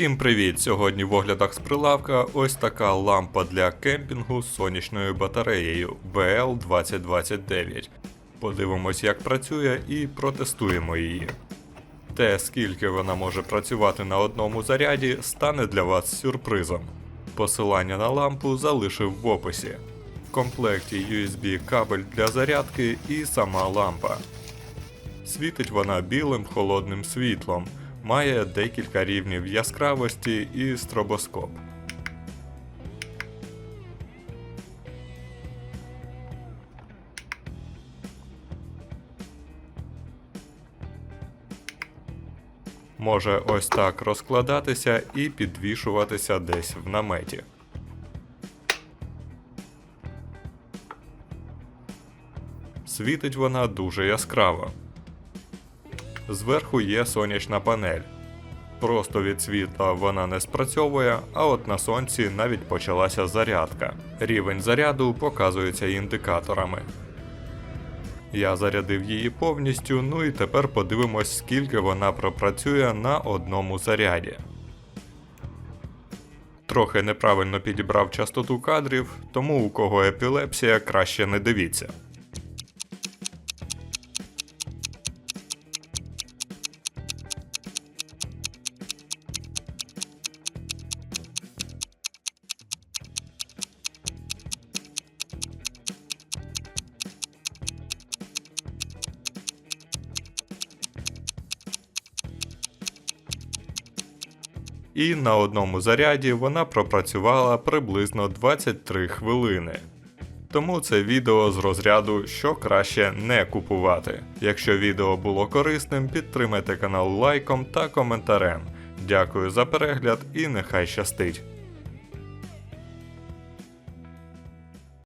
Всім привіт! Сьогодні в оглядах з прилавка ось така лампа для кемпінгу з сонячною батареєю BL2029. Подивимось, як працює і протестуємо її. Те, скільки вона може працювати на одному заряді, стане для вас сюрпризом. Посилання на лампу залишив в описі. В комплекті USB кабель для зарядки і сама лампа. Світить вона білим холодним світлом, має декілька рівнів яскравості і стробоскоп. Може ось так розкладатися і підвішуватися десь в наметі. Світить вона дуже яскраво. Зверху є сонячна панель. Просто від світла вона не спрацьовує, а от на сонці навіть почалася зарядка. Рівень заряду показується індикаторами. Я зарядив її повністю, ну і тепер подивимось, скільки вона пропрацює на одному заряді. Трохи неправильно підібрав частоту кадрів, тому у кого епілепсія краще не дивіться. І на одному заряді вона пропрацювала приблизно 23 хвилини. Тому це відео з розряду, що краще не купувати. Якщо відео було корисним, підтримайте канал лайком та коментарем. Дякую за перегляд і нехай щастить!